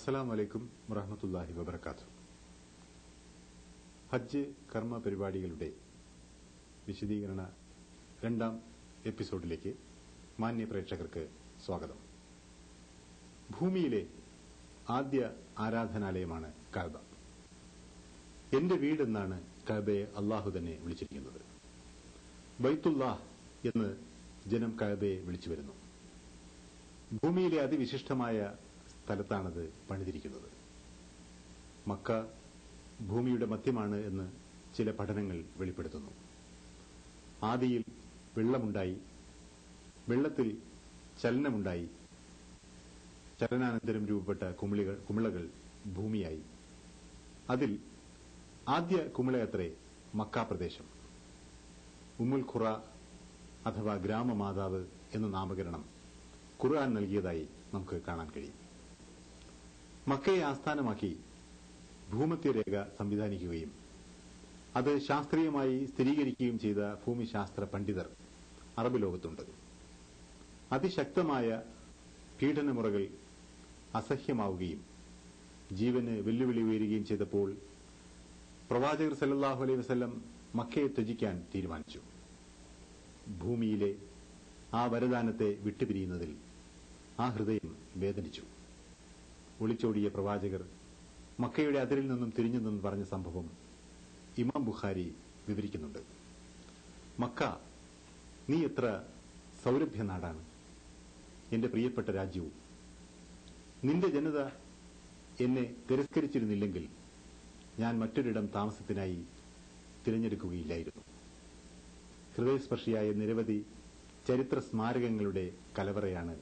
അസ്സലാം വലൈക്കും വറഹമത്തല്ലാഹി വബർക്കാത്തു ഹജ്ജ് കർമ്മ പരിപാടികളുടെ വിശദീകരണ രണ്ടാം എപ്പിസോഡിലേക്ക് മാന്യ പ്രേക്ഷകർക്ക് സ്വാഗതം. ഭൂമിയിലെ ആദ്യ ആരാധനാലയമാണ് കഅബ എന്റെ വീടെന്നാണ് കഅബയെ അള്ളാഹു തന്നെ വിളിച്ചിരിക്കുന്നത്. ബൈത്തുല്ലാഹ് എന്ന് ജനം കഅബയെ വിളിച്ചു വരുന്നു. ഭൂമിയിലെ അതിവിശിഷ്ടമായ സ്ഥലത്താണത് പണിതിരിക്കുന്നത്. മക്ക ഭൂമിയുടെ മധ്യമാണ് എന്ന് ചില പഠനങ്ങൾ വെളിപ്പെടുത്തുന്നു. ആദിയിൽ വെള്ളമുണ്ടായി വെള്ളത്തിൽ ചലനമുണ്ടായി ചലനാനന്തരം രൂപപ്പെട്ട കുമിളികൾ കുമിളകൾ ഭൂമിയായി. അതിൽ ആദ്യ കുമിളയത്രേ മക്ക പ്രദേശം. ഉമ്മുൽ ഖുറ അഥവാ ഗ്രാമമാതാവ് എന്ന നാമകരണം ഖുർആൻ നൽകിയതായി നമുക്ക് കാണാൻ കഴിയും. മക്കയെ ആസ്ഥാനമാക്കി ഭൂമധ്യരേഖ സംവിധാനിക്കുകയും അത് ശാസ്ത്രീയമായി സ്ഥിരീകരിക്കുകയും ചെയ്ത ഭൂമിശാസ്ത്ര പണ്ഡിതർ അറബ് ലോകത്തുണ്ട്. അതിശക്തമായ പീഡനമുറകൾ അസഹ്യമാവുകയും ജീവന് വെല്ലുവിളി ഉയരുകയും ചെയ്തപ്പോൾ പ്രവാചകർ സല്ലാഹു അലൈഹി വസ്ല്ലം മക്കയെ ത്യജിക്കാൻ തീരുമാനിച്ചു. ഭൂമിയിലെ ആ വരദാനത്തെ വിട്ടുപിരിയുന്നതിൽ ആ ഹൃദയം വേദനിച്ചു. ഒളിച്ചോടിയ പ്രവാചകർ മക്കയുടെ അതിരിൽ നിന്നും തിരിഞ്ഞു നിന്നും പറഞ്ഞ സംഭവം ഇമാം ബുഖാരി വിവരിക്കുന്നുണ്ട്. മക്ക നീ എത്ര സൗരഭ്യ നാടാണ്? എന്റെ പ്രിയപ്പെട്ട രാജ്യവും നിന്റെ ജനത എന്നെ തിരസ്കരിച്ചിരുന്നില്ലെങ്കിൽ ഞാൻ മറ്റൊരിടം താമസത്തിനായി തിരഞ്ഞെടുക്കുകയില്ലായിരുന്നു. ഹൃദയസ്പർശിയായ നിരവധി ചരിത്ര സ്മാരകങ്ങളുടെ കലവറയാണ്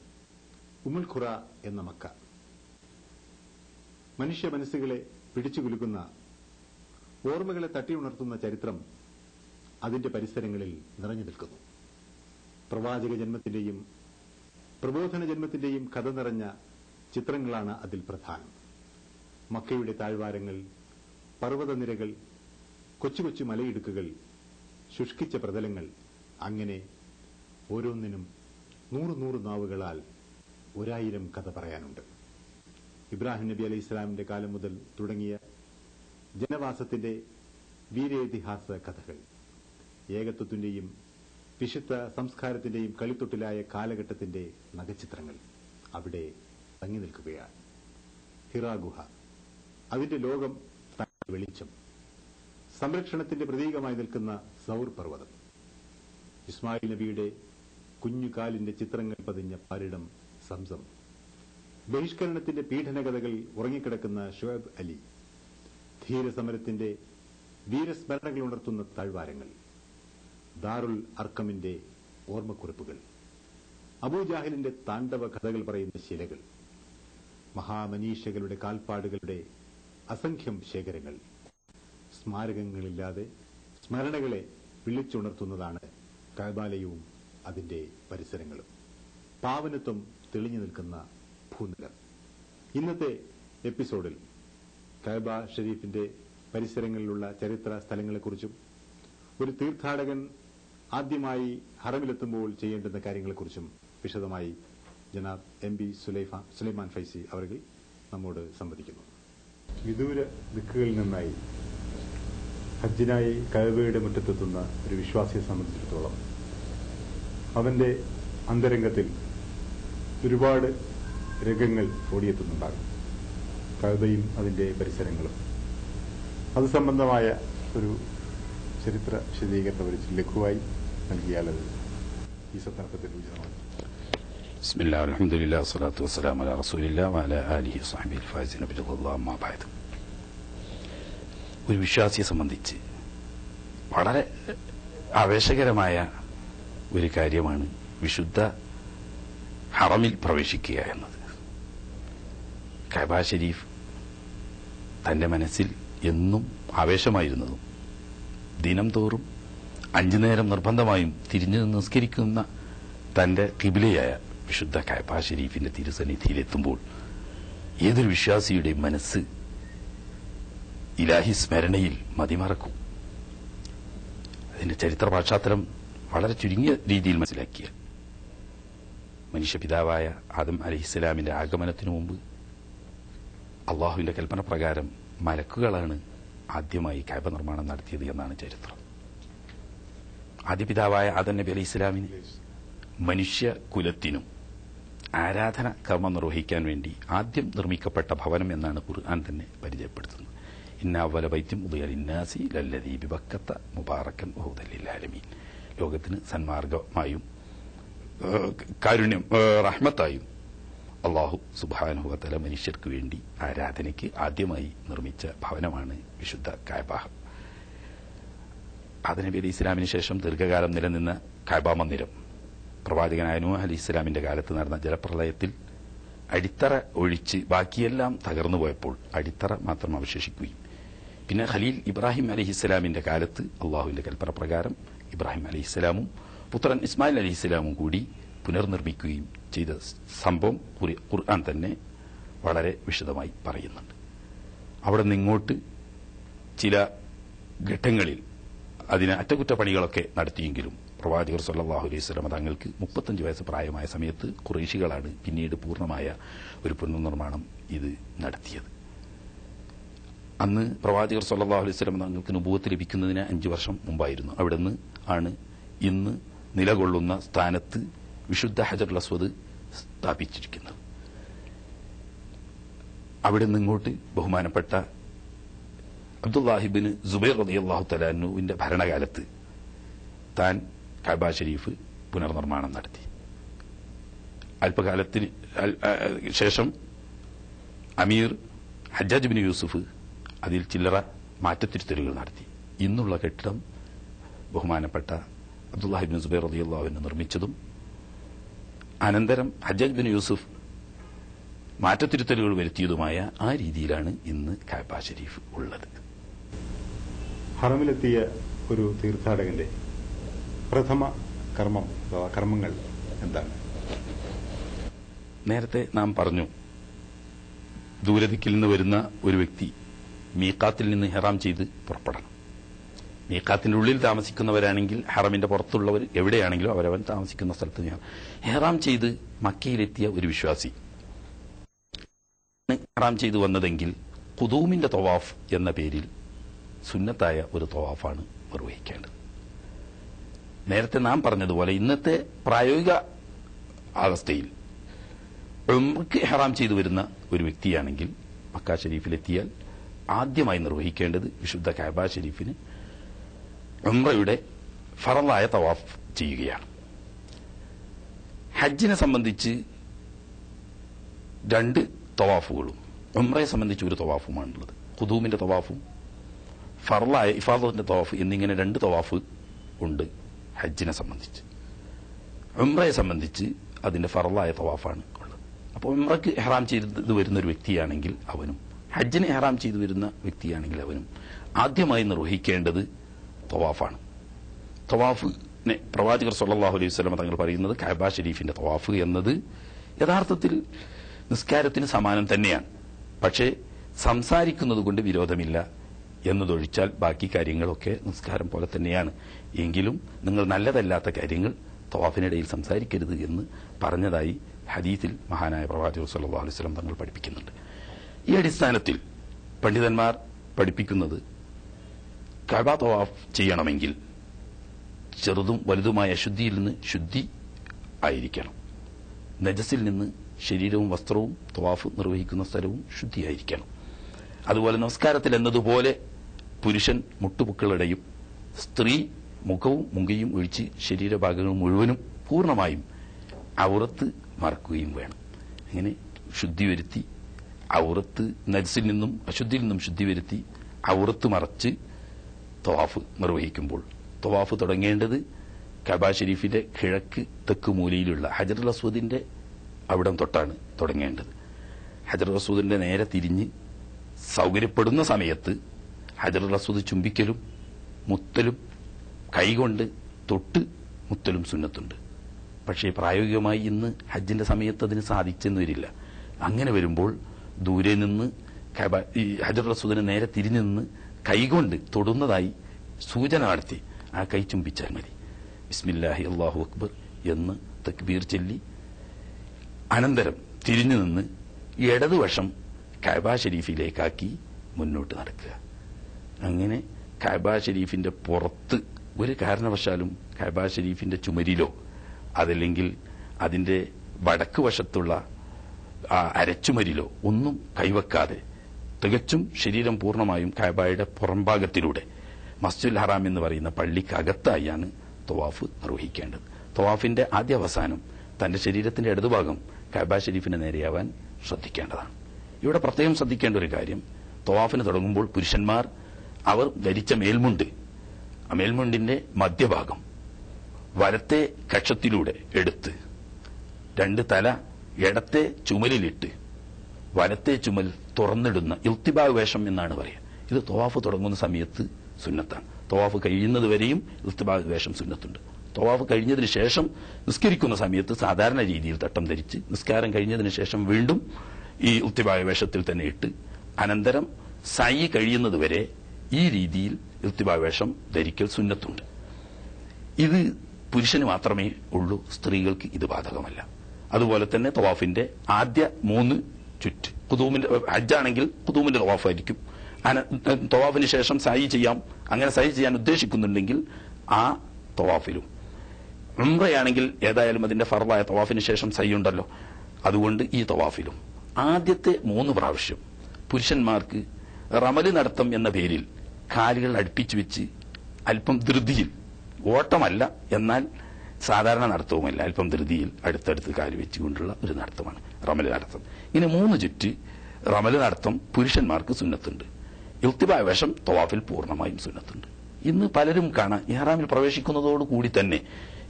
ഉമുൽഖുറ എന്ന മക്ക. മനുഷ്യ മനസ്സുകളെ പിടിച്ചുകുലുക്കുന്ന ഓർമ്മകളെ തട്ടിയുണർത്തുന്ന ചരിത്രം അതിന്റെ പരിസരങ്ങളിൽ നിറഞ്ഞു നിൽക്കുന്നു. പ്രവാചക ജന്മത്തിന്റെയും പ്രബോധന ജന്മത്തിന്റെയും കഥ നിറഞ്ഞ ചിത്രങ്ങളാണ് അതിൽ പ്രധാനം. മക്കയുടെ താഴ്വാരങ്ങൾ പർവതനിരകൾ കൊച്ചു കൊച്ചു മലയിടുക്കുകൾ ശുഷ്കിച്ച പ്രതലങ്ങൾ അങ്ങനെ ഓരോന്നിനും നൂറ് നൂറ് നാവുകളാൽ ഒരായിരം കഥ പറയാനുണ്ട്. ഇബ്രാഹിം നബി അലൈഹി ഇസ്ലാമിന്റെ കാലം മുതൽ തുടങ്ങിയ ജനവാസത്തിന്റെ വീരേതിഹാസ കഥകൾ. ഏകത്വത്തിന്റെയും വിശുദ്ധ സംസ്കാരത്തിന്റെയും കളിത്തൊട്ടിലായ കാലഘട്ടത്തിന്റെ നഗചിത്രങ്ങൾ അവിടെ തങ്ങി നിൽക്കുകയാണ്. ഹിറാഗുഹ അതിന്റെ ലോകം വെളിച്ചം. സംരക്ഷണത്തിന്റെ പ്രതീകമായി നിൽക്കുന്ന സൌർ പർവതം. ഇസ്മായിൽ നബിയുടെ കുഞ്ഞുകാലിന്റെ ചിത്രങ്ങൾ പതിഞ്ഞ പരിടം സംസം. ബഹിഷ്കരണത്തിന്റെ പീഡനകഥകൾ ഉറങ്ങിക്കിടക്കുന്ന ഷുഹബ് അലി ധീരസമരത്തിന്റെ വീരസ്മരണകൾ ഉണർത്തുന്ന താഴ്വാരങ്ങൾ ദാറുൽ അർക്കമിന്റെ ഓർമ്മക്കുറിപ്പുകൾ അബൂജാഹിലിന്റെ താണ്ഡവ കഥകൾ പറയുന്ന ശിലകൾ മഹാമനീഷകളുടെ കാൽപ്പാടുകളുടെ അസംഖ്യം ശേഖരങ്ങൾ സ്മാരകങ്ങളില്ലാതെ സ്മരണകളെ വിളിച്ചുണർത്തുന്നതാണ് കൈബാലയവും അതിന്റെ പരിസരങ്ങളും. പാവനത്വം തെളിഞ്ഞു നിൽക്കുന്ന ഭൂനിലം ഇന്നത്തെ എപ്പിസോഡിൽ കഅബ ഷെരീഫിന്റെ പരിസരങ്ങളിലുള്ള ചരിത്ര സ്ഥലങ്ങളെക്കുറിച്ചും ഒരു തീർത്ഥാടകൻ ആദ്യമായി ഹറമിലെത്തുമ്പോൾ ചെയ്യേണ്ടുന്ന കാര്യങ്ങളെക്കുറിച്ചും വിശദമായി ജനാബ് എം സുലൈഫ സുലൈമാൻ ഫൈസി അവർ നമ്മോട് സംവദിക്കുന്നു. വിദൂര ദിക്കുകളിൽ നിന്നായി ഹജ്ജിനായി കഴവയുടെ മുറ്റത്തെത്തുന്ന ഒരു വിശ്വാസിയെ സംബന്ധിച്ചിടത്തോളം അവന്റെ അന്തരംഗത്തിൽ ഒരുപാട് രംഗങ്ങൾ ഓടിയെത്തുന്നുണ്ടാകും കഴുതയും അതിന്റെ പരിസരങ്ങളും അത് സംബന്ധമായ ഒരു ചരിത്ര വിശദീകരണം ഒരു ലഘുവായി നൽകിയാലത് ഈ സന്ദർഭത്തിൽ ഉചിതമാണ് بسم الله والحمد لله والصلاة والسلام على رسول الله وعلى آله وصحبه الفائزين برضا الله أما بعد ഒരു വിശ്വാസിയെ സംബന്ധിച്ച് വളരെ ആവേശകരമായ ഒരു കാര്യമാണ് വിശുദ്ധ ഹറമിൽ പ്രവേശിക്കുക എന്നത് കബ ഷെരീഫ് തന്റെ മനസ്സിൽ എന്നും ആവേശമായിരുന്നതും ദിനം തോറും അഞ്ചു നേരം നിർബന്ധമായും തിരിഞ്ഞു നിസ്കരിക്കുന്ന തന്റെ കിബിലയായ വിശുദ്ധ കൈബ ഷെരീഫിന്റെ തിരുസന്നിധിയിലെത്തുമ്പോൾ ഏതൊരു വിശ്വാസിയുടെയും മനസ്സ് ഇലാഹി സ്മരണയിൽ മതിമറക്കും. അതിന്റെ ചരിത്ര പശ്ചാത്തലം വളരെ ചുരുങ്ങിയ രീതിയിൽ മനസ്സിലാക്കിയ മനുഷ്യപിതാവായ ആദം അലഹിസ്സലാമിന്റെ ആഗമനത്തിനു മുമ്പ് അള്ളാഹുവിന്റെ കൽപ്പന പ്രകാരം മലക്കുകളാണ് ആദ്യമായി കൈബ നിർമ്മാണം നടത്തിയത് എന്നാണ് ചരിത്രം. ആദ്യപിതാവായ പിതാവായ ആദം നബി അലി ഇസ്ലാമിന് മനുഷ്യ കുലത്തിനും ആരാധന കർമ്മം നിർവഹിക്കാൻ വേണ്ടി ആദ്യം നിർമ്മിക്കപ്പെട്ട ഭവനം എന്നാണ് ഖുർആൻ തന്നെ പരിചയപ്പെടുത്തുന്നത്. ഇന്നാവല വൈദ്യം ഉദയൽ ഇന്നാസി ലല്ലതി ബിബക്കത്ത മുബാറക്കൻ ബഹുദലില്ലാലമീൻ ലോകത്തിന് സന്മാർഗമായും കാരുണ്യം റഹ്മത്തായും അള്ളാഹു സുബാനുഭവത്തല മനുഷ്യർക്ക് വേണ്ടി ആരാധനയ്ക്ക് ആദ്യമായി നിർമ്മിച്ച ഭവനമാണ് വിശുദ്ധ കായബാഹ അലി ഇസ്ലാമിന് ശേഷം ദീർഘകാലം നിലനിന്ന കായബ മന്ദിരം. പ്രവാചകനായ നൂഹ് അലി ഇസ്ലാമിന്റെ കാലത്ത് നടന്ന ജലപ്രളയത്തിൽ അടിത്തറ ഒഴിച്ച് ബാക്കിയെല്ലാം തകർന്നു പോയപ്പോൾ അടിത്തറ മാത്രം അവശേഷിക്കുകയും. പിന്നെ ഖലീൽ ഇബ്രാഹിം അലഹി ഇസ്ലാമിന്റെ കാലത്ത് അള്ളാഹുവിന്റെ കൽപ്പന പ്രകാരം ഇബ്രാഹിം അലഹി ഇസ്ലാമും പുത്രൻ ഇസ്മായിൽ അലഹി ഇസ്ലാമും കൂടി പുനർനിർമ്മിക്കുകയും ചെയ്ത സംഭവം ഖുർആൻ തന്നെ വളരെ വിശദമായി പറയുന്നുണ്ട്. അവിടെ നിന്ന് ഇങ്ങോട്ട് ചില ഘട്ടങ്ങളിൽ അതിന് അറ്റകുറ്റപ്പണികളൊക്കെ നടത്തിയെങ്കിലും പ്രവാചകർ സല്ലല്ലാഹു അലൈഹി വസല്ലം തങ്ങൾക്ക് മുപ്പത്തഞ്ച് വയസ്സ് പ്രായമായ സമയത്ത് കുറേശികളാണ് പിന്നീട് പൂർണമായ ഒരു പുനർനിർമ്മാണം ഇത് നടത്തിയത്. അന്ന് പ്രവാചകർ സല്ലല്ലാഹു അലൈഹി വസല്ലം തങ്ങൾക്ക് നുബൂവത്ത് ലഭിക്കുന്നതിന് അഞ്ച് വർഷം മുമ്പായിരുന്നു. അവിടുന്ന് ആണ് ഇന്ന് നിലകൊള്ളുന്ന സ്ഥാനത്ത് വിശുദ്ധ ഹജർ അസ്വദ് സ്ഥാപിച്ചിരിക്കുന്നത് അവിടെ നിന്ന് ഇങ്ങോട്ട് ബഹുമാനപ്പെട്ട അബ്ദുല്ലാഹിബിന് ജുബൈർ റളിയല്ലാഹു തലാനുവിന്റെ ഭരണകാലത്ത് താൻ കഅബ ഷരീഫ് പുനർനിർമ്മാണം നടത്തി. അല്പകാലത്തിന് ശേഷം അമീർ ഹജ്ജാജ് ബിൻ യൂസുഫ് അതിൽ ചില്ലറ മാറ്റത്തിരുത്തലുകൾ നടത്തി. ഇന്നുള്ള കെട്ടിടം ബഹുമാനപ്പെട്ട അബ്ദുല്ലാഹിബിൻ സുബൈർ റളിയല്ലാഹുവിന് നിർമ്മിച്ചതും അനന്തരം ഹജ്ജാജ് ബിൻ യൂസുഫ് മാറ്റത്തിരുത്തലുകൾ വരുത്തിയതുമായ ആ രീതിയിലാണ് ഇന്ന് കാബ ഷരീഫ് ഉള്ളത്. ഹറമിലെത്തിയ ഒരു തീർത്ഥാടകന്റെ പ്രഥമ കർമ്മം അഥവാ കർമ്മങ്ങൾ എന്താണ്? നേരത്തെ നാം പറഞ്ഞു ദൂരദിക്കിൽ നിന്ന് വരുന്ന ഒരു വ്യക്തി മീക്കാത്തിൽ നിന്ന് ഹെറാം ചെയ്ത് പുറപ്പെടണം. മീക്കാത്തിന്റെ ഉള്ളിൽ താമസിക്കുന്നവരാണെങ്കിൽ ഹറമിന്റെ പുറത്തുള്ളവർ എവിടെയാണെങ്കിലും അവരവൻ താമസിക്കുന്ന സ്ഥലത്ത് ഞാൻ ഹെറാം ചെയ്ത് മക്കയിലെത്തിയ ഒരു വിശ്വാസി. ഹറാം ചെയ്ത് വന്നതെങ്കിൽ കുതൂമിന്റെ തൊവാഫ് എന്ന പേരിൽ സുന്നത്തായ ഒരു തൊവാഫാണ് നിർവഹിക്കേണ്ടത്. നേരത്തെ നാം പറഞ്ഞതുപോലെ ഇന്നത്തെ പ്രായോഗിക അവസ്ഥയിൽ ഉംറയ്ക്ക് ഹറാം ചെയ്തു വരുന്ന ഒരു വ്യക്തിയാണെങ്കിൽ മക്ക ഷരീഫിലെത്തിയാൽ ആദ്യമായി നിർവഹിക്കേണ്ടത് വിശുദ്ധ കാബ ഷരീഫിന് ഉംറയുടെ ഫറലായ തവാഫ് ചെയ്യുകയാണ്. ഹജ്ജിനെ സംബന്ധിച്ച് രണ്ട് തവാഫുകളും ഉംറയെ സംബന്ധിച്ച് ഒരു തവാഫുമാണുള്ളത്. ഖുദൂമിന്റെ തവാഫും ഫറലായ ഇഫാദത്തിന്റെ തവാഫ് എന്നിങ്ങനെ രണ്ട് തവാഫ് ഉണ്ട് ഹജ്ജിനെ സംബന്ധിച്ച്. ഉംറയെ സംബന്ധിച്ച് അതിന്റെ ഫറലായ തവാഫാണ് ഉള്ളത്. അപ്പോൾ ഉംറയ്ക്ക് എഹ്റാം ചെയ്ത് വരുന്ന ഒരു വ്യക്തിയാണെങ്കിൽ അവനും ഹജ്ജിന് എഹ്റാം ചെയ്തു വരുന്ന വ്യക്തിയാണെങ്കിൽ അവനും ആദ്യമായി നിർവഹിക്കേണ്ടത് തവാഫാണ്. തവാഫിനെ പ്രവാചകർ സല്ലാഹു അലൈഹി വസല്ലം തങ്ങൾ പറയുന്നത് കഅബ ഷരീഫിന്റെ തവാഫ് എന്നത് യഥാർത്ഥത്തിൽ നിസ്കാരത്തിന് സമാനം തന്നെയാണ്. പക്ഷേ സംസാരിക്കുന്നത് കൊണ്ട് വിരോധമില്ല. എന്നതൊഴിച്ചാൽ ബാക്കി കാര്യങ്ങളൊക്കെ നിസ്കാരം പോലെ തന്നെയാണ്. എങ്കിലും നിങ്ങൾ നല്ലതല്ലാത്ത കാര്യങ്ങൾ തവാഫിനിടയിൽ സംസാരിക്കരുത് എന്ന് പറഞ്ഞതായി ഹദീത്തിൽ മഹാനായ പ്രവാചകർ സല്ലാ അലൈഹി സ്വലം തങ്ങൾ പഠിപ്പിക്കുന്നുണ്ട്. ഈ അടിസ്ഥാനത്തിൽ പണ്ഡിതന്മാർ പഠിപ്പിക്കുന്നത് കഅബ തവാഫ് ചെയ്യണമെങ്കിൽ ചെറുതും വലുതുമായ അശുദ്ധിയിൽ നിന്ന് ശുദ്ധി ആയിരിക്കണം. നജസിൽ നിന്ന് ശരീരവും വസ്ത്രവും തവാഫ് നിർവഹിക്കുന്ന സ്ഥലവും ശുദ്ധിയായിരിക്കണം. അതുപോലെ നമസ്കാരത്തിൽ എന്നതുപോലെ പുരുഷൻ മുട്ടുപുക്കളിടയും സ്ത്രീ മുഖവും മുങ്കയും ഒഴിച്ച് ശരീരഭാഗങ്ങൾ മുഴുവനും പൂർണമായും ഔറത്ത് മറക്കുകയും വേണം. അങ്ങനെ ശുദ്ധി വരുത്തി ഔറത്ത് നജസിൽ നിന്നും അശുദ്ധിയിൽ നിന്നും ശുദ്ധി വരുത്തി ഔറത്ത് മറച്ച് തവാഫ് നിർവഹിക്കുമ്പോൾ. തവാഫ് തുടങ്ങേണ്ടത് കബ ഷെരീഫിന്റെ കിഴക്ക് തെക്ക് മൂലയിലുള്ള ഹജർ അസ്വദിന്റെ അവിടം തൊട്ടാണ് തുടങ്ങേണ്ടത്. ഹജർ അസ്വദിന്റെ നേരെ തിരിഞ്ഞ് സൗകര്യപ്പെടുന്ന സമയത്ത് ഹജർ അസ്വദ് ചുംബിക്കലും മുത്തലും കൈകൊണ്ട് തൊട്ട് മുത്തലും സുന്നത്തുണ്ട്. പക്ഷേ പ്രായോഗികമായി ഇന്ന് ഹജ്ജിന്റെ സമയത്ത് അതിന് സാധിച്ചെന്ന് വരില്ല അങ്ങനെ വരുമ്പോൾ ദൂരെ നിന്ന് ഹജർ അസ്വദിനെ നേരെ തിരിഞ്ഞു നിന്ന് കൈകൊണ്ട് തൊടുന്നതായി സൂചന നടത്തി. ആ കൈ ചുംബിച്ചാൽ മതി. ബിസ്മില്ലാഹി അള്ളാഹു അക്ബർ എന്ന് തക്ബീർ ചൊല്ലി അനന്തരം തിരിഞ്ഞു നിന്ന് ഇടതുവശം കഅബ ഷരീഫിലേക്കാക്കി മുന്നോട്ട് നടക്കുക. അങ്ങനെ കഅബ ഷരീഫിന്റെ പുറത്ത് ഒരു കാരണവശാലും കഅബ ഷരീഫിന്റെ ചുമരിലോ അതല്ലെങ്കിൽ അതിന്റെ വടക്ക് വശത്തുള്ള അരച്ചുമരിലോ ഒന്നും കൈവെക്കാതെ തികച്ചും ശരീരം പൂർണമായും കഅബയുടെ പുറംഭാഗത്തിലൂടെ മസ്ജിദുൽ ഹറാം എന്ന് പറയുന്ന പള്ളിക്കകത്തായാണ് തവാഫ് നിർവഹിക്കേണ്ടത്. തവാഫിന്റെ ആദ്യ അവസാനം തന്റെ ശരീരത്തിന്റെ ഇടതുഭാഗം കഅബ ഷെരീഫിന് നേരെയാവാൻ ശ്രദ്ധിക്കേണ്ടതാണ്. ഇവിടെ പ്രത്യേകം ശ്രദ്ധിക്കേണ്ട ഒരു കാര്യം തവാഫിന് തുടങ്ങുമ്പോൾ പുരുഷന്മാർ അവർ ധരിച്ച മേൽമുണ്ട് ആ മേൽമുണ്ടിന്റെ മധ്യഭാഗം വലത്തെ കക്ഷത്തിലൂടെ എടുത്ത് രണ്ട് തല ഇടത്തെ ചുമലിലിട്ട് വലത്തെ ചുമൽ തുറന്നിടുന്ന ഇൽത്തിബാ വേഷം എന്നാണ് പറയുക. ഇത് തൊവാഫ് തുടങ്ങുന്ന സമയത്ത് സുന്നത്താണ്. തൊവാഫ് കഴിയുന്നത് വരെയും ഇൽത്തിബാ വേഷം സുന്നത്തുണ്ട്. തൊവാഫ് കഴിഞ്ഞതിന് ശേഷം നിസ്കരിക്കുന്ന സമയത്ത് സാധാരണ രീതിയിൽ തട്ടം ധരിച്ച് നിസ്കാരം കഴിഞ്ഞതിന് ശേഷം വീണ്ടും ഈ ഇൽത്തിബായ വേഷത്തിൽ തന്നെ ഇട്ട് അനന്തരം സൈ കഴിയുന്നത് വരെ ഈ രീതിയിൽ ഇൽത്തിബാ വേഷം ധരിക്കൽ സുന്നത്തുണ്ട്. ഇത് പുരുഷന് മാത്രമേ ഉള്ളൂ സ്ത്രീകൾക്ക് ഇത് ബാധകമല്ല. അതുപോലെ തന്നെ തവാഫിന്റെ ആദ്യ മൂന്ന് ചുറ്റ്. കുതൂമിന്റെ ഹജ്ജാണെങ്കിൽ കുതൂമിന്റെ തവാഫായിരിക്കും. തവാഫിന് ശേഷം സായി ചെയ്യാം. അങ്ങനെ സായി ചെയ്യാൻ ഉദ്ദേശിക്കുന്നുണ്ടെങ്കിൽ ആ തവാഫിലും. ഉംറയാണെങ്കിൽ ഏതായാലും അതിന്റെ ഫർവായ തവാഫിന് ശേഷം സൈ ഉണ്ടല്ലോ. അതുകൊണ്ട് ഈ തവാഫിലും. ആദ്യത്തെ മൂന്ന് പ്രാവശ്യം പുരുഷന്മാർക്ക് റമൽ നടത്തം എന്ന പേരിൽ കാലുകൾ അടുപ്പിച്ചു വെച്ച് അല്പം ധൃതിയിൽ ഓട്ടമല്ല എന്നാൽ സാധാരണ നടത്തവുമല്ല. അല്പം ധൃതിയിൽ അടുത്തടുത്ത് കാൽ വെച്ചുകൊണ്ടുള്ള ഒരു നടത്തമാണ്. റമൽ നടത്തും ഇനി മൂന്ന് ചുറ്റ് റമൽ നടത്തും പുരുഷന്മാർക്ക് സുന്നത്തുണ്ട്. യുക്തിബായ വേഷം തവാഫിൽ പൂർണമായും സുന്നത്തുണ്ട്. ഇന്ന് പലരും കാണാം ഇഹ്റാമിൽ പ്രവേശിക്കുന്നതോടുകൂടി തന്നെ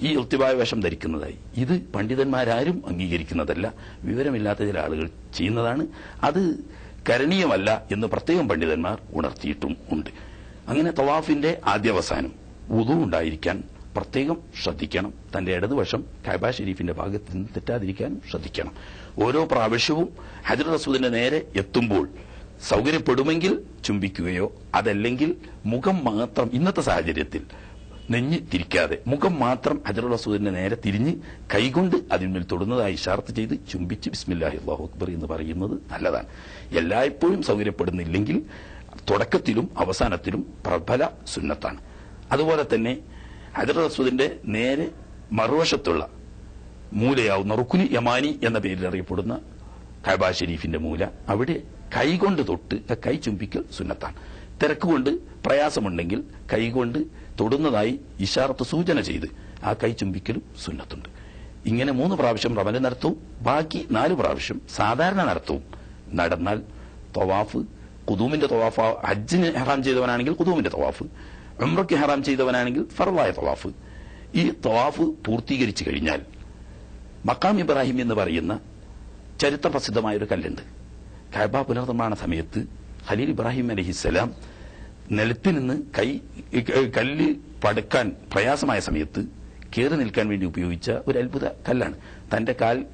ഈ യുക്തിബായ വേഷം ധരിക്കുന്നതായി. ഇത് പണ്ഡിതന്മാരാരും അംഗീകരിക്കുന്നതല്ല. വിവരമില്ലാത്ത ചില ആളുകൾ ചെയ്യുന്നതാണ്. അത് കരണീയമല്ല എന്ന് പ്രത്യേകം പണ്ഡിതന്മാർ ഉണർത്തിയിട്ടും ഉണ്ട്. അങ്ങനെ തവാഫിന്റെ ആദ്യവസാനം ഉതു ഉണ്ടായിരിക്കാൻ പ്രത്യേകം ശ്രദ്ധിക്കണം. തന്റെ ഇടതുവശം കൈബ ഷെരീഫിന്റെ ഭാഗത്ത് നിന്ന് തെറ്റാതിരിക്കാനും ശ്രദ്ധിക്കണം. ഓരോ പ്രാവശ്യവും ഹജർ റസൂദിന്റെ നേരെ എത്തുമ്പോൾ സൗകര്യപ്പെടുമെങ്കിൽ ചുംബിക്കുകയോ അതല്ലെങ്കിൽ മുഖം മാത്രം ഇന്നത്തെ സാഹചര്യത്തിൽ നെഞ്ഞ് തിരിക്കാതെ മുഖം മാത്രം ഹജർ റസൂദിന്റെ നേരെ തിരിഞ്ഞ് കൈകൊണ്ട് അതിന്മേൽ തൊടുന്നതായി ഇഷാർത്ത് ചെയ്ത് ചുംബിച്ച് ബിസ്മില്ലാഹി അള്ളാഹു അക്ബർ എന്ന് പറയുന്നത് നല്ലതാണ്. എല്ലായ്പ്പോഴും സൗകര്യപ്പെടുന്നില്ലെങ്കിൽ തുടക്കത്തിലും അവസാനത്തിലും പ്രബല സുന്നത്താണ്. അതുപോലെ തന്നെ ഹജർ റസൂദിന്റെ നേരെ മറുവശത്തുള്ള മൂലയാവുന്ന റുക്കുനി യമാനി എന്ന പേരിൽ അറിയപ്പെടുന്ന കൈബ ഷെരീഫിന്റെ മൂല അവിടെ കൈകൊണ്ട് തൊട്ട് കൈ ചുംബിക്കൽ സുന്നത്താണ്. തിരക്ക് കൊണ്ട് പ്രയാസമുണ്ടെങ്കിൽ കൈകൊണ്ട് തൊടുന്നതായി ഇഷാറത്ത് സൂചന ചെയ്ത് ആ കൈ ചുംബിക്കലും സുന്നത്തുണ്ട്. ഇങ്ങനെ മൂന്ന് പ്രാവശ്യം റമല നടത്തവും ബാക്കി നാല് പ്രാവശ്യം സാധാരണ നടത്തവും നടന്നാൽ തൊവാഫ് കുതൂമിന്റെ തൊവാഫ് ഹജ്ജിന് ഹറാം ചെയ്തവനാണെങ്കിൽ കുതൂമിന്റെ തൊവാഫ് ഉംറയ്ക്ക് ഹറാം ചെയ്തവനാണെങ്കിൽ ഫർവായ തൊവാഫ്. ഈ തൊവാഫ് പൂർത്തീകരിച്ചു കഴിഞ്ഞാൽ മക്കാം ഇബ്രാഹിം എന്ന് പറയുന്ന ചരിത്ര പ്രസിദ്ധമായ ഒരു കല്ലുണ്ട്. കൈബ പുനർനിർമ്മാണ സമയത്ത് ഹലീൽ ഇബ്രാഹിം അലഹിസ്സലാം നിലത്ത് നിന്ന് കൈ കല്ല് പടുക്കാൻ പ്രയാസമായ സമയത്ത് കയറി നിൽക്കാൻ വേണ്ടി ഉപയോഗിച്ച ഒരു അത്ഭുത കല്ലാണ്. തന്റെ കാൽ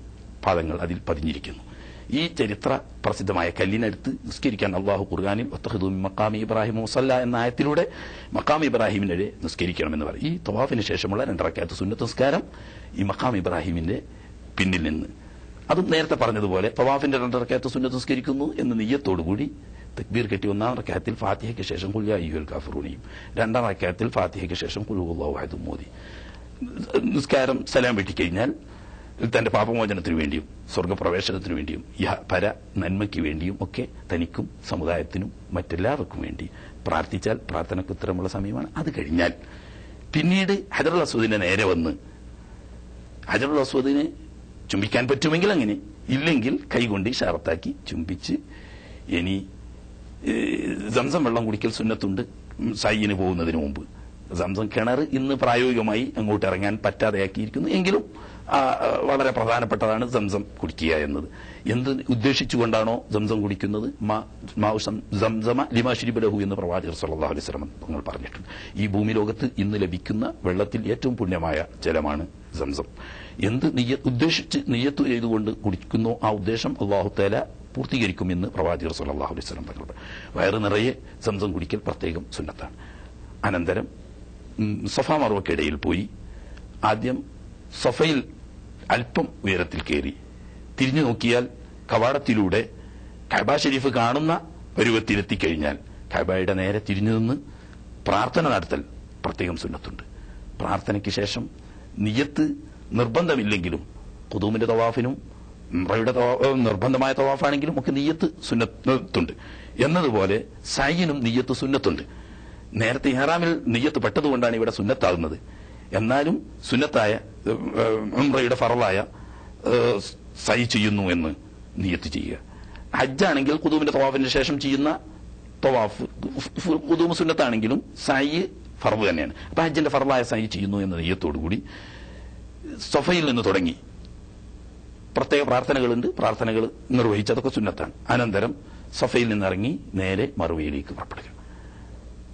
പാദങ്ങൾ അതിൽ പതിഞ്ഞിരിക്കുന്നു. ഈ ചരിത്ര പ്രസിദ്ധമായ കല്ലിനടുത്ത് നിസ്കരിക്കാൻ അള്ളാഹു ഖുർആാനിൽ ഒത്തഹദു മക്കാമി ഇബ്രാഹിം മുസല്ല എന്ന ആയത്തിലൂടെ മക്കാം ഇബ്രാഹിമിനെ നിസ്കരിക്കണമെന്ന് പറയും. ഈ തവാഫിന് ശേഷമുള്ള രണ്ടറക്കാത്ത സുന്നത്ത് നിസ്കാരം ഈ മക്കാം ഇബ്രാഹിമിന്റെ പിന്നിൽ നിന്ന്. അതും നേരത്തെ പറഞ്ഞതുപോലെ തവാഫിന്റെ രണ്ടറക്കാത്ത സുന്നത്ത് നിസ്കരിക്കുന്നു എന്ന നെയ്യത്തോടുകൂടി തക്ബീർ കെട്ടി ഒന്നാം റക്കാത്തിൽ ഫാത്തിഹയ്ക്ക് ശേഷം കുല്യായുൽ കാഫറൂണിയും രണ്ടാം റക്കാത്തിൽ ഫാത്തിഹയ്ക്ക് ശേഷം കുലുഹുല്ലാഹുദും മോദി. നിസ്കാരം സലാം വെട്ടിക്കഴിഞ്ഞാൽ തന്റെ പാപമോചനത്തിനു വേണ്ടിയും സ്വർഗപ്രവേശനത്തിനു വേണ്ടിയും പര നന്മയ്ക്ക് വേണ്ടിയും ഒക്കെ തനിക്കും സമുദായത്തിനും മറ്റെല്ലാവർക്കും വേണ്ടി പ്രാർത്ഥിച്ചാൽ പ്രാർത്ഥനയ്ക്ക് ഉത്തരമുള്ള സമയമാണ്. അത് കഴിഞ്ഞാൽ പിന്നീട് ഹജറുൽ അസ്വദിന്റെ നേരെ വന്ന് ഹജറുൽ അസൂദിനെ ചുംബിക്കാൻ പറ്റുമെങ്കിൽ അങ്ങനെ ഇല്ലെങ്കിൽ കൈകൊണ്ട് ഷാറത്താക്കി ചുംബിച്ച് ഇനി സംസം വെള്ളം കുടിക്കൽ സുന്നത്തുണ്ട് സയ്യിന് പോകുന്നതിന് മുമ്പ്. സംസം കിണർ ഇന്ന് പ്രായോഗികമായി അങ്ങോട്ട് ഇറങ്ങാൻ പറ്റാതെയാക്കിയിരിക്കുന്നു. എങ്കിലും വളരെ പ്രധാനപ്പെട്ടതാണ് സംസം കുടിക്കുക എന്നത്. എന്ത് ഉദ്ദേശിച്ചുകൊണ്ടാണോ സംസം കുടിക്കുന്നത്? സംസമ എന്ന് പ്രവാചകർ സല്ലാ അലൈഹി വസല്ലം തങ്ങൾ പറഞ്ഞിട്ടുണ്ട്. ഈ ഭൂമി ലോകത്ത് ഇന്ന് ലഭിക്കുന്ന വെള്ളത്തിൽ ഏറ്റവും പുണ്യമായ ജലമാണ് സംസം. എന്ത് ഉദ്ദേശിച്ച് നിയ്യത്ത് ചെയ്തുകൊണ്ട് കുടിക്കുന്നു ആ ഉദ്ദേശം അള്ളാഹുത്തേല പൂർത്തീകരിക്കുമെന്ന് പ്രവാചകർ സല്ലല്ലാഹു അലൈഹി തങ്ങൾ പറഞ്ഞു. വയറ് നിറയെ സംസം കുടിക്കൽ പ്രത്യേകം സുന്നത്താണ്. അനന്തരം സഫാമർവക്കിടയിൽ പോയി ആദ്യം സഫയിൽ അല്പം ഉയരത്തിൽ കയറി. തിരിഞ്ഞു നോക്കിയാൽ കവാടത്തിലൂടെ കബ ഷെരീഫ് കാണുന്ന പരുവത്തിലെത്തിക്കഴിഞ്ഞാൽ കബയുടെ നേരെ തിരിഞ്ഞു നിന്ന് പ്രാർത്ഥന നടത്തൽ പ്രത്യേകം സുന്നത്തുണ്ട്. പ്രാർത്ഥനയ്ക്ക് ശേഷം നിയത്ത് നിർബന്ധമില്ലെങ്കിലും കുതൂമിന്റെ തവാഫിനും ഉംറയുടെ നിർബന്ധമായ തവാഫാണെങ്കിലും ഒക്കെ നീയത്ത് സുന്നത്തുണ്ട്. എന്നതുപോലെ സൈനും നീയത്ത് സുന്നത്തുണ്ട്. നേരത്തെ ഇഹ്റാമിൽ നിയ്യത്ത് പെട്ടതുകൊണ്ടാണ് ഇവിടെ സുന്നത്താകുന്നത്. എന്നാലും സുന്നത്തായ ഉംറയുടെ ഫറലായ സൈ ചെയ്യുന്നു എന്ന് നിയത്ത് ചെയ്യുക. ഹജ്ജാണെങ്കിൽ കുതൂമിന്റെ തവാഫിന് ശേഷം ചെയ്യുന്ന തവാഫ് കുതൂമ് സുന്നത്താണെങ്കിലും സൈ ഫറവ് തന്നെയാണ്. അപ്പൊ ഹജ്ജിന്റെ ഫറലായ സൈ ചെയ്യുന്നു എന്ന നെയ്യത്തോടുകൂടി സൊഫയിൽ നിന്ന് തുടങ്ങി. പ്രത്യേക പ്രാർത്ഥനകളുണ്ട്. പ്രാർത്ഥനകൾ നിർവഹിച്ചതൊക്കെ സുന്നത്താണ്. അനന്തരം സഫയിൽ നിന്നിറങ്ങി നേരെ മറുവയിലേക്ക് പുറപ്പെടുക.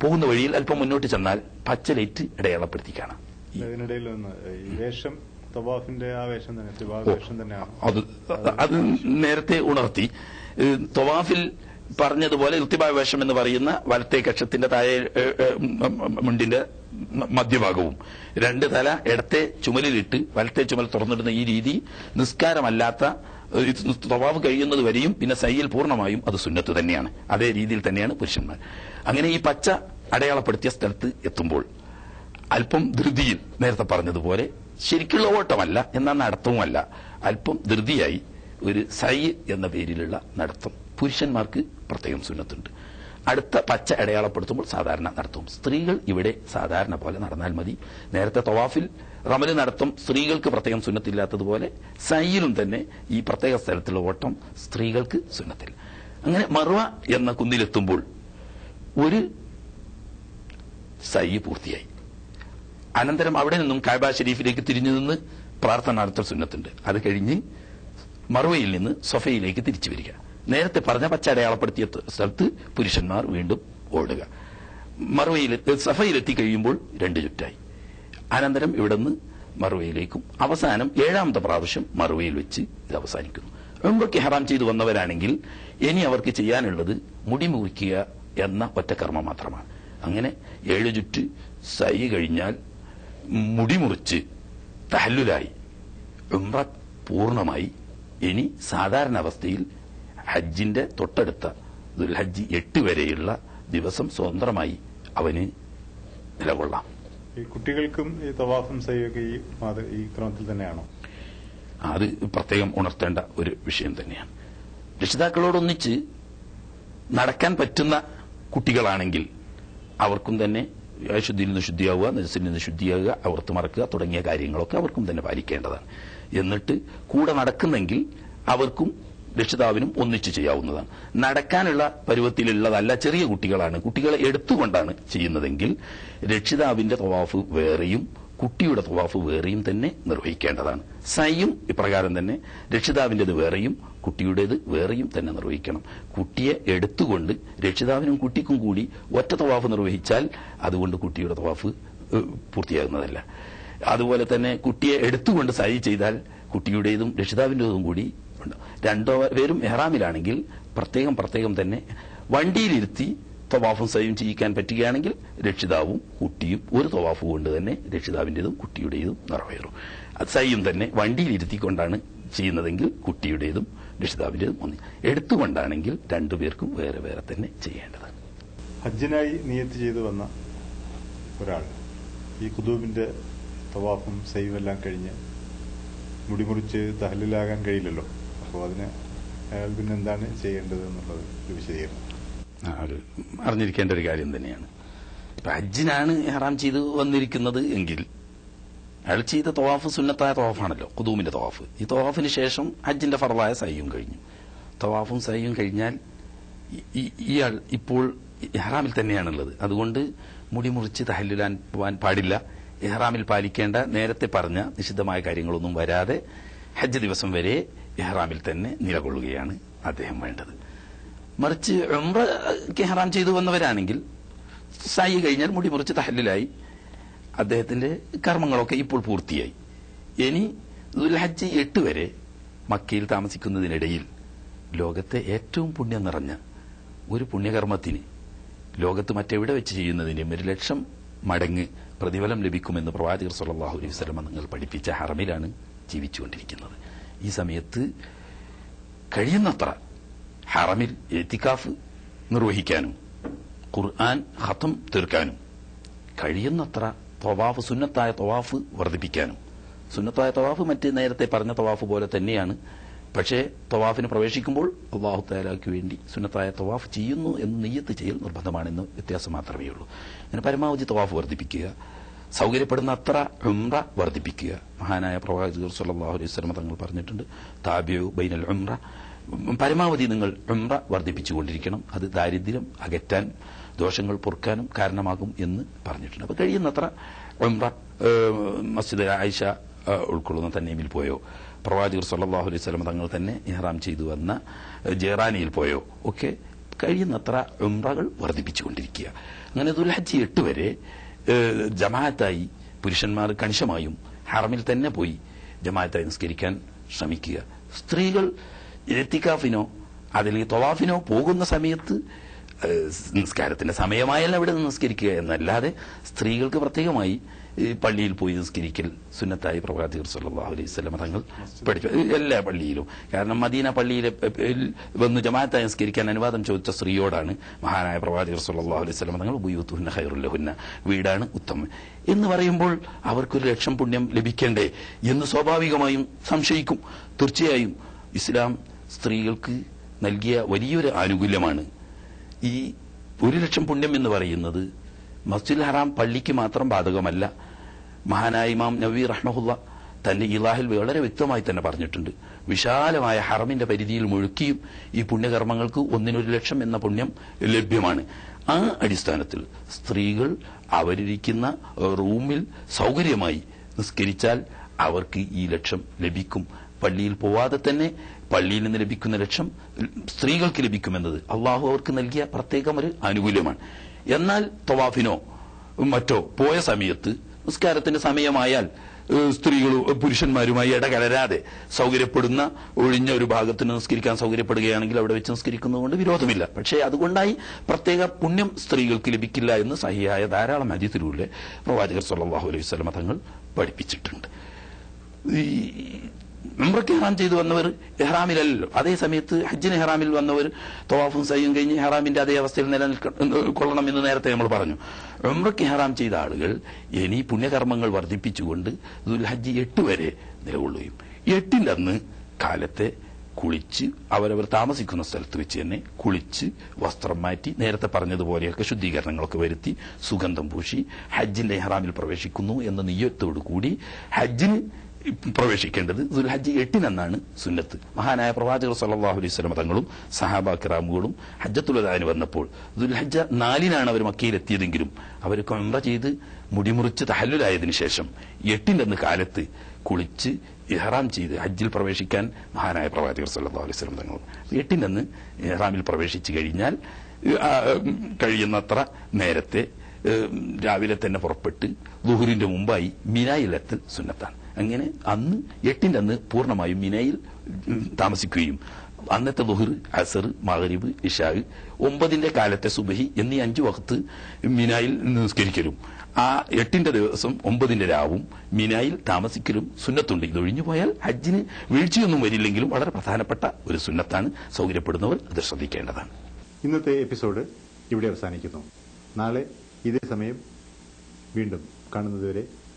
പോകുന്ന വഴിയിൽ അല്പം മുന്നോട്ട് ചെന്നാൽ പച്ച ലൈറ്റ് ഇടയാളപ്പെടുത്തി കാണാം. ഇതിനിടയിൽ ഒന്ന് ഈ വേഷം തവാഫിന്റെ ആ വേഷം തന്നെ വേഷം തന്നെയാണ് അത് അത് നേരത്തെ ഉണർത്തി. തവാഫിൽ പറഞ്ഞതുപോലെ ഇർത്തിബായ വേഷം എന്ന് പറയുന്ന വലത്തെ കക്ഷത്തിന്റെ താഴെ മുണ്ടിന്റെ മധ്യഭാഗവും രണ്ട് തല ഇടത്തെ ചുമലിലിട്ട് വലത്തെ ചുമൽ തുറന്നിടുന്ന ഈ രീതി നിസ്കാരമല്ലാത്ത സ്വഭാവ് തവാഫ് കഴിയുന്നത് വരെയും പിന്നെ സൈയിൽ പൂർണമായും അത് സുന്നത്ത് തന്നെയാണ്. അതേ രീതിയിൽ തന്നെയാണ് പുരുഷന്മാർ. അങ്ങനെ ഈ പച്ച അടയാളപ്പെടുത്തിയ സ്ഥലത്ത് എത്തുമ്പോൾ അല്പം ധൃതിയിൽ നേരത്തെ പറഞ്ഞതുപോലെ ശരിക്കുള്ള ഓട്ടമല്ല എന്നാൽ നടത്തവുമല്ല. അല്പം ധൃതിയായി ഒരു സൈ എന്ന പേരിലുള്ള നടത്തം പുരുഷന്മാർക്ക് പ്രത്യേകം സുന്നത്തുണ്ട്. അടുത്ത പച്ച അടയാളപ്പെടുത്തുമ്പോൾ സാധാരണ നടത്തും സ്ത്രീകൾ ഇവിടെ സാധാരണ പോലെ നടന്നാൽ മതി. നേരത്തെ തവാഫിൽ റമൽ നടത്തും സ്ത്രീകൾക്ക് പ്രത്യേകം സുന്നത്തില്ലാത്തതുപോലെ സൈയിലും തന്നെ ഈ പ്രത്യേക സ്ഥലത്തുള്ള ഓട്ടം സ്ത്രീകൾക്ക് സുന്നത്തിൽ. അങ്ങനെ മറുവ എന്ന കുന്നിലെത്തുമ്പോൾ ഒരു സൈ പൂർത്തിയായി. അനന്തരം അവിടെ നിന്നും കാബ ഷെരീഫിലേക്ക് തിരിഞ്ഞു നിന്ന് പ്രാർത്ഥന നടത്തൽ സുന്നത്തുണ്ട്. അത് കഴിഞ്ഞ് മറുവയിൽ നിന്ന് സൊഫയിലേക്ക് തിരിച്ചു വരിക. നേരത്തെ പറഞ്ഞ പച്ച അടയാളപ്പെടുത്തിയ സ്ഥലത്ത് പുരുഷന്മാർ വീണ്ടും ഓടുക. മറുവയിൽ സഫയിലെത്തി കഴിയുമ്പോൾ രണ്ട് ചുറ്റായി. അനന്തരം ഇവിടെ നിന്ന് മറുവയിലേക്കും അവസാനം ഏഴാമത്തെ പ്രാവശ്യം മറുവയിൽ വെച്ച് ഇത് അവസാനിക്കുന്നു. ഉംറയ്ക്ക് ഹറാം ചെയ്തു വന്നവരാണെങ്കിൽ ഇനി അവർക്ക് ചെയ്യാനുള്ളത് മുടി മുറിക്കുക എന്ന ഒറ്റ കർമ്മം മാത്രമാണ്. അങ്ങനെ ഏഴ് ചുറ്റ് സൈ കഴിഞ്ഞാൽ മുടി മുറിച്ച് തഹല്ലുലായി. ഉംറ പൂർണമായി ഇനി സാധാരണ അവസ്ഥയിൽ ഹജ്ജിന്റെ തൊട്ടടുത്ത ദുൽഹജ്ജ് എട്ട് വരെയുള്ള ദിവസം സ്വതന്ത്രമായി അവന് നിലകൊള്ളാം. ഈ കുട്ടികൾക്കും ഈ തവാഫും സയ്യൊക്കെ ഈ ഈ ക്രമത്തിൽ തന്നെയാണോ? അത് പ്രത്യേകം ഉണർത്തേണ്ട ഒരു വിഷയം തന്നെയാണ്. രക്ഷിതാക്കളോടൊന്നിച്ച് നടക്കാൻ പറ്റുന്ന കുട്ടികളാണെങ്കിൽ അവർക്കും തന്നെ ശുദ്ധിയിൽ നിന്ന് ശുദ്ധിയാവുക നജസിൽ നിന്ന് ശുദ്ധിയാവുക അവർത്ത് മറക്കുക തുടങ്ങിയ കാര്യങ്ങളൊക്കെ അവർക്കും തന്നെ പാലിക്കേണ്ടതാണ്. എന്നിട്ട് കൂടെ നടക്കുന്നെങ്കിൽ അവർക്കും രക്ഷിതാവിനും ഒന്നിച്ച് ചെയ്യാവുന്നതാണ്. നടക്കാനുള്ള പരുവത്തിലുള്ളതല്ല ചെറിയ കുട്ടികളാണ്. കുട്ടികളെ എടുത്തുകൊണ്ടാണ് ചെയ്യുന്നതെങ്കിൽ രക്ഷിതാവിന്റെ തവാഫ് വേറെയും കുട്ടിയുടെ തവാഫ് വേറെയും തന്നെ നിർവഹിക്കേണ്ടതാണ്. സയ്യും ഇപ്രകാരം തന്നെ രക്ഷിതാവിന്റേത് വേറെയും കുട്ടിയുടേത് വേറെയും തന്നെ നിർവഹിക്കണം. കുട്ടിയെ എടുത്തുകൊണ്ട് രക്ഷിതാവിനും കുട്ടിക്കും കൂടി ഒറ്റ തവാഫ് നിർവഹിച്ചാൽ അതുകൊണ്ട് കുട്ടിയുടെ തവാഫ് പൂർത്തിയാകുന്നതല്ല. അതുപോലെ തന്നെ കുട്ടിയെ എടുത്തുകൊണ്ട് സാരി ചെയ്താൽ കുട്ടിയുടേതും രക്ഷിതാവിന്റെതും കൂടി ഉണ്ട്. രണ്ടോ പേരും എഹ്റാമിലാണെങ്കിൽ പ്രത്യേകം പ്രത്യേകം തന്നെ വണ്ടിയിലിരുത്തി തവാഫും സൈവും ചെയ്യിക്കാൻ പറ്റുകയാണെങ്കിൽ രക്ഷിതാവും കുട്ടിയും ഒരു തവാഫ് കൊണ്ട് തന്നെ രക്ഷിതാവിന്റെതും കുട്ടിയുടേതും നിറവേറും. സൈയും തന്നെ വണ്ടിയിലിരുത്തിക്കൊണ്ടാണ് ചെയ്യുന്നതെങ്കിൽ കുട്ടിയുടേതും രക്ഷിതാവിന്റെതും ഒന്ന് എടുത്തുകൊണ്ടാണെങ്കിൽ രണ്ടുപേർക്കും വേറെ വേറെ തന്നെ ചെയ്യേണ്ടതാണ് ഹജ്ജിനായി നിയത്ത് ചെയ്തു വന്ന ഒരാൾ ഈ കുതൂബിന്റെ തവാഫും സൈവും എല്ലാം കഴിഞ്ഞ് മുടിമുറിച്ച് തഹലിലാകാൻ കഴിയില്ലല്ലോ അപ്പോൾ അതിന് അയാൾ പിന്നെ എന്താണ് ചെയ്യേണ്ടത് എന്നുള്ളത് ഒരു വിശദീകരണം. ആ, ഒരു അറിഞ്ഞിരിക്കേണ്ട ഒരു കാര്യം തന്നെയാണ്. ഇപ്പൊ ഹജ്ജിനാണ് ഹറാം ചെയ്ത് വന്നിരിക്കുന്നത് എങ്കിൽ അയാൾ ചെയ്ത തവാഫ് സുന്നത്തായ തവാഫാണല്ലോ കുതൂമിന്റെ തവാഫ്. ഈ തവാഫിന് ശേഷം ഹജ്ജിന്റെ ഫറലായ സയ്യും കഴിഞ്ഞു. തവാഫും സയ്യും കഴിഞ്ഞാൽ ഇയാൾ ഇപ്പോൾ ഇഹ്റാമിൽ തന്നെയാണുള്ളത്. അതുകൊണ്ട് മുടി മുറിച്ച് തഹല്ലുലാൻ പോവാൻ പാടില്ല. ഇഹ്റാമിൽ പാലിക്കേണ്ട നേരത്തെ പറഞ്ഞ നിഷിദ്ധമായ കാര്യങ്ങളൊന്നും വരാതെ ഹജ്ജ് ദിവസം വരെ ഇഹ്റാമിൽ തന്നെ നിലകൊള്ളുകയാണ് അദ്ദേഹം വേണ്ടത്. മറിച്ച് ഉംറ ഇഹ്റാം ചെയ്തു വന്നവരാണെങ്കിൽ സായി കഴിഞ്ഞാൽ മുടി മുറിച്ച് തഹല്ലിലായി അദ്ദേഹത്തിന്റെ കർമ്മങ്ങളൊക്കെ ഇപ്പോൾ പൂർത്തിയായി. ഇനി ദുൽഹജ്ജ് എട്ട് വരെ മക്കയിൽ താമസിക്കുന്നതിനിടയിൽ ലോകത്തെ ഏറ്റവും പുണ്യം നിറഞ്ഞ ഒരു പുണ്യകർമ്മത്തിന് ലോകത്ത് മറ്റെവിടെ വെച്ച് ചെയ്യുന്നതിനും ഒരു ലക്ഷം മടങ്ങ് പ്രതിഫലം ലഭിക്കുമെന്ന് പ്രവാചകർ സുല്ലാഹു അലൈഹി സ്വലമ നിങ്ങൾ പഠിപ്പിച്ച ഹറമിലാണ് ജീവിച്ചുകൊണ്ടിരിക്കുന്നത്. ഈ സമയത്ത് കഴിയുന്നത്ര ഹറമിൽ എത്തിക്കാഫ് നിർവഹിക്കാനും ഖുർആൻ ഹത്തം തീർക്കാനും കഴിയുന്നത്ര തവാഫ് സുന്നത്തായ തവാഫ് വർദ്ധിപ്പിക്കാനും. സുന്നത്തായ തവാഫ് മറ്റ് നേരത്തെ പറഞ്ഞ തവാഫ് പോലെ തന്നെയാണ്. പക്ഷേ തവാഫിന് പ്രവേശിക്കുമ്പോൾ അള്ളാഹു തയ്യാറാക്കി വേണ്ടി സുന്നത്തായ തവാഫ് ചെയ്യുന്നു എന്ന് നെയ്യത്ത് ചെയ്യൽ നിർബന്ധമാണെന്ന് വ്യത്യാസം മാത്രമേ ഉള്ളൂ. അങ്ങനെ പരമാവധി തവാഫ് വർദ്ധിപ്പിക്കുക. സൗകര്യപ്പെടുന്ന അത്ര ഉംറ വർദ്ധിപ്പിക്കുക. മഹാനായ പ്രവാചകർ സല്ലല്ലാഹു അലൈഹി വസല്ലം തങ്ങൾ പറഞ്ഞിട്ടുണ്ട് താബിയു ബൈനൽ ഉംറ. പരമാവധി നിങ്ങൾ ഉംറ വർദ്ധിപ്പിച്ചുകൊണ്ടിരിക്കണം. അത് ദാരിദ്ര്യം അകറ്റാൻ ദോഷങ്ങൾ പൊറുക്കാനും കാരണമാകും എന്ന് പറഞ്ഞിട്ടുണ്ട്. അപ്പോൾ കഴിയുന്നത്ര ഉംറ മസ്ജിദ് ആയിഷ ഉൾക്കൊള്ളുന്ന തന്നീമിൽ പോയോ? പ്രവാചകർ സല്ലാഹു അലൈഹി വസല്ലം തങ്ങൾ തന്നെ ഇഹ്റാം ചെയ്തു വന്ന ജെറാനിയിൽ പോയോ? ഒക്കെ കഴിയുന്നത്ര ഉംറകൾ വർദ്ധിപ്പിച്ചുകൊണ്ടിരിക്കുക. അങ്ങനെ ദുൽഹജ്ജ് എട്ട് വരെ ജമാഅത്തായി പുരുഷന്മാർ കണിശമായും ഹറമിൽ തന്നെ പോയി ജമാഅത്തായി നിസ്കരിക്കാൻ ശ്രമിക്കുക. സ്ത്രീകൾ എത്തിക്കാഫിനോ അതിൽ തൊവാഫിനോ പോകുന്ന സമയത്ത് നിസ്കാരത്തിന്റെ സമയമായാലും അവിടെ നിന്ന് നിസ്കരിക്കുക എന്നല്ലാതെ സ്ത്രീകൾക്ക് പ്രത്യേകമായി പള്ളിയിൽ പോയി നിസ്കരിക്കൽ സുന്നത്തായി പ്രവാചകർ സല്ലാഹു അലൈഹി സ്വലം തങ്ങൾ പഠിച്ചു എല്ലാ പള്ളിയിലും. കാരണം മദീന പള്ളിയിൽ വന്ന് ജമാഅത്തായി നിസ്കരിക്കാൻ അനുവാദം ചോദിച്ച സ്ത്രീയോടാണ് മഹാനായ പ്രവാചകർ സല്ലാഹു അലൈഹി സ്വലം തങ്ങൾ ബുയൂത്തുഹുന്ന ഹൈറുല്ലഹുന്ന വീടാണ് ഉത്തമം. എന്ന് പറയുമ്പോൾ അവർക്കൊരു ലക്ഷം പുണ്യം ലഭിക്കണ്ടേ എന്ന് സ്വാഭാവികമായും സംശയിക്കും. തീർച്ചയായും ഇസ്ലാം സ്ത്രീകൾക്ക് നൽകിയ വലിയൊരു ആനുകൂല്യമാണ് ഈ ഒരു ലക്ഷം പുണ്യം എന്ന് പറയുന്നത് മസ്ജിദ് ഹറാം പള്ളിക്ക് മാത്രം ബാധകമല്ല. മഹാനായ ഇമാം നബി റഹ്മഹുല്ല തന്റെ ഇലാഹിൽ വളരെ വ്യക്തമായി തന്നെ പറഞ്ഞിട്ടുണ്ട്. വിശാലമായ ഹറമിന്റെ പരിധിയിൽ മുഴുക്കിയും ഈ പുണ്യകർമ്മങ്ങൾക്ക് ഒന്നിനൊരു ലക്ഷം എന്ന പുണ്യം ലഭ്യമാണ്. ആ അടിസ്ഥാനത്തിൽ സ്ത്രീകൾ അവരിരിക്കുന്ന റൂമിൽ സൗകര്യമായി നിസ്കരിച്ചാൽ അവർക്ക് ഈ ലക്ഷം ലഭിക്കും. പള്ളിയിൽ പോവാതെ തന്നെ പള്ളിയിൽ നിന്ന് ലഭിക്കുന്ന ലക്ഷം സ്ത്രീകൾക്ക് ലഭിക്കുമെന്നത് അള്ളാഹു അവർക്ക് നൽകിയ പ്രത്യേകം ഒരു ആനുകൂല്യമാണ്. എന്നാൽ തവാഫിനോ മറ്റോ പോയ സമയത്ത് നിസ്കാരത്തിന്റെ സമയമായാൽ സ്ത്രീകളും പുരുഷന്മാരുമായി ഇടകലരാതെ സൗകര്യപ്പെടുന്ന ഒഴിഞ്ഞ ഒരു ഭാഗത്തിന് നിസ്കരിക്കാൻ സൗകര്യപ്പെടുകയാണെങ്കിൽ അവിടെ വെച്ച് നിസ്കരിക്കുന്നതുകൊണ്ട് വിരോധമില്ല. പക്ഷേ അതുകൊണ്ടായി പ്രത്യേക പുണ്യം സ്ത്രീകൾക്ക് ലഭിക്കില്ല എന്ന് സഹിയായ ധാരാളം അജിത്തിലൂടെ പ്രവാചകർ സല്ലാഹു അലൈഹി വസല്ലമ തങ്ങൾ പഠിപ്പിച്ചിട്ടുണ്ട്. ഉംറയ്ക്ക് ഹെറാം ചെയ്തു വന്നവർ ഹെറാമിലല്ലോ അതേ സമയത്ത് ഹജ്ജിന് ഇഹ്റാമിൽ വന്നവർ തവാഫും സയ്യും കഴിഞ്ഞ് ഹെറാമിന്റെ അതേ അവസ്ഥയിൽ നിലനിൽക്കൊള്ളണം എന്ന് നേരത്തെ നമ്മൾ പറഞ്ഞു. ഉംറയ്ക്ക് ഹെറാം ചെയ്ത ആളുകൾ ഇനി പുണ്യകർമ്മങ്ങൾ വർദ്ധിപ്പിച്ചുകൊണ്ട് ദുൽഹജ്ജ് എട്ട് വരെ നിലകൊള്ളുകയും എട്ടിന്റെ അന്ന് കാലത്തെ കുളിച്ച് അവരവർ താമസിക്കുന്ന സ്ഥലത്ത് വെച്ച് തന്നെ കുളിച്ച് വസ്ത്രം മാറ്റി നേരത്തെ പറഞ്ഞതുപോലെയൊക്കെ ശുദ്ധീകരണങ്ങളൊക്കെ വരുത്തി സുഗന്ധം പൂശി ഹജ്ജിന്റെ ഇഹ്റാമിൽ പ്രവേശിക്കുന്നു എന്ന നിയ്യത്തോടു കൂടി ഹജ്ജിന് പ്രവേശിക്കേണ്ടത് ദുൽഹജ്ജ് എട്ടിനെന്നാണ് സുന്നത്ത്. മഹാനായ പ്രവാചകർ സല്ലല്ലാഹു അലൈഹി വസല്ലം തങ്ങളും സഹാബ കിറാമുകളും ഹജ്ജത്തുലതാന് വന്നപ്പോൾ ദുൽഹജ്ജ നാലിനാണ് അവർ മക്കയിലെത്തിയതെങ്കിലും അവർ കൊമ്പ ചെയ്ത് മുടിമുറിച്ച് തഹല്ലുലായതിനു ശേഷം എട്ടിന്റെ അന്ന് കാലത്ത് കുളിച്ച് ഇഹ്റാം ചെയ്ത് ഹജ്ജിൽ പ്രവേശിക്കാൻ മഹാനായ പ്രവാചകർ സല്ലാ അലൈഹി വസല്ലം തങ്ങൾ എട്ടിന്റെ അന്ന് ഇഹ്റാമിൽ പ്രവേശിച്ചു കഴിഞ്ഞാൽ കഴിയുന്നത്ര നേരത്തെ രാവിലെ തന്നെ പുറപ്പെട്ട് ദുഹുരിന്റെ മുമ്പായി മിനായിലെത്തൽ സുന്നത്താണ്. അങ്ങനെ അന്ന് എട്ടിന്റെ അന്ന് പൂർണമായും മിനയിൽ താമസിക്കുകയും അന്നത്തെ ലുഹർ അസർ മഹരീബ് ഇഷാഖ് ഒമ്പതിന്റെ കാലത്തെ സുബഹി എന്നീ അഞ്ചു വഖത്ത് മിനായിൽ നിസ്കരിക്കലും. ആ എട്ടിന്റെ ദിവസം ഒമ്പതിന്റെ രാവും മിനായിൽ താമസിക്കലും സുന്നത്തുണ്ട്. ഇതൊഴിഞ്ഞു പോയാൽ ഹജ്ജിന് വീഴ്ചയൊന്നും വരില്ലെങ്കിലും വളരെ പ്രധാനപ്പെട്ട ഒരു സുന്നത്താണ്. സൗകര്യപ്പെടുന്നവർ അത് ശ്രദ്ധിക്കേണ്ടതാണ്. ഇന്നത്തെ എപ്പിസോഡ് ഇവിടെ അവസാനിക്കുന്നു. നാളെ ഇതേ സമയം വീണ്ടും കാണുന്നതുവരെ